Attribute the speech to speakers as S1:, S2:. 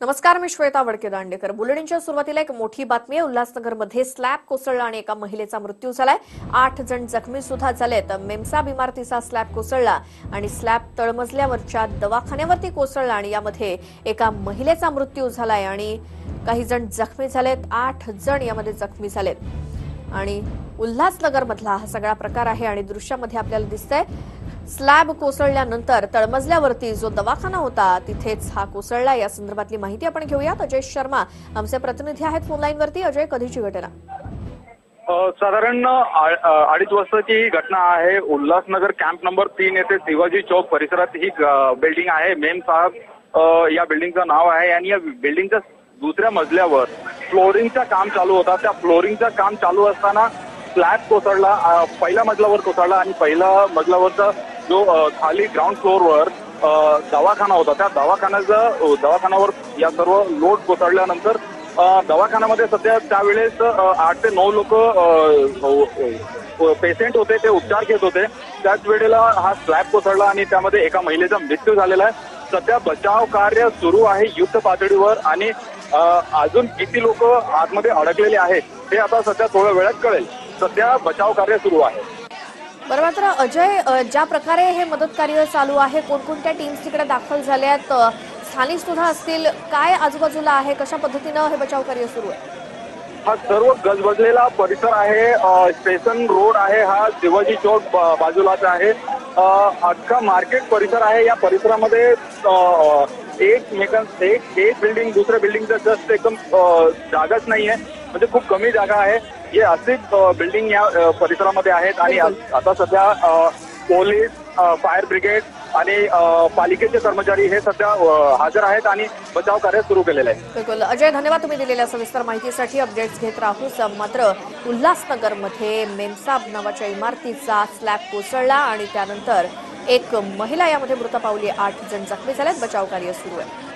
S1: नमस्कार मी श्वेता वडके दांडेकर. बुलेटिनच्या सुरुवातीला एक मोठी बातमी आहे. उल्हासनगरमध्ये स्लॅब कोसळला आणि एका महिलेचा मृत्यू झालाय. आठ जण जखमी सुद्धा झालेत. मेमसाब इमारतीचा स्लॅब कोसळला आणि स्लॅब तळमजल्यावरच्या दवाखान्यावरती कोसळला आणि यामध्ये एका महिलेचा मृत्यू झालाय आणि काही जण जखमी झालेत. आठ जण यामध्ये जखमी झालेत. आणि उल्हासनगरमधला हा सगळा प्रकार आहे आणि दृश्यामध्ये आपल्याला दिसतंय स्लॅब कोसळल्यानंतर तळमजल्यावरती जो दवाखाना होता तिथेच हा कोसळला. या संदर्भातली माहिती आपण घेऊयात. अजय शर्मा आमचे प्रतिनिधी आहेत फोनलाईनवरती अजय कधीची घटना?
S2: साधारण अडीच वाजताची ही घटना आहे. उल्हासनगर कॅम्प नंबर तीन येथे शिवाजी चौक परिसरात ही बिल्डिंग आहे. मेम साहेब या बिल्डिंगचं नाव आहे आणि या बिल्डिंगच्या दुसऱ्या मजल्यावर फ्लोरिंगचं काम चालू होता. त्या फ्लोरिंगचं काम चालू असताना स्लॅब कोसळला. पहिल्या मजल्यावर कोसळला आणि पहिल्या मजल्यावरचा जो खाली ग्राउंड फ्लोअरवर दवाखाना होता. त्या दवाखान्याचा दवाखान्यावर या सर्व लोड कोसळल्यानंतर दवाखान्यामध्ये सध्या त्यावेळेस आठ ते नऊ लोक पेशंट हो, हो, होते ते उपचार घेत होते. त्याच वेळेला हा स्लॅब कोसळला आणि त्यामध्ये एका महिलेचा मृत्यू झालेला आहे. सध्या बचाव कार्य सुरू आहे युद्ध पातळीवर आणि अजून किती लोक आतमध्ये अडकलेले आहेत हे आता सध्या थोड्या वेळात कळेल. सध्या बचाव कार्य सुरू आहे.
S1: बरं मात्र अजय ज्या प्रकारे हे मदत कार्य चालू आहे कोणकोणत्या टीम्स तिकडे दाखल झाल्यात स्थानिक सुद्धा असतील काय आजूबाजूला आहे कशा पद्धतीनं हे बचाव कार्य सुरू आहे?
S2: हा सर्व गजबजलेला परिसर आहे स्टेशन रोड आहे हा शिवाजी चौक ब- बाजूलाच आहे. अख्खा मार्केट परिसर आहे या परिसरामध्ये एक मेकां एक एक बिल्डिंग दुसऱ्या बिल्डिंगचं जस्ट एकदम जागाच जागाच नाहीये. म्हणजे खूप कमी जागा आहे. हे असेच बिल्डिंग या परिसरामध्ये आहेत आणि आता सध्या पोलीस फायर ब्रिगेड आणि पालिकेचे कर्मचारी हे सध्या हजर आहेत आणि बचाव कार्य सुरू केलेलं आहे.
S1: बिलकुल. अजय धन्यवाद तुम्ही दिलेल्या सविस्तर माहितीसाठी. अपडेट्स घेत राहूच मात्र उल्हासनगरमध्ये मेमसाब नावाच्या इमारतीचा स्लॅब कोसळला आणि त्यानंतर एक महिला यामध्ये मृत पावली आठ जण जखमी झाल्यात. बचाव कार्य सुरू आहे.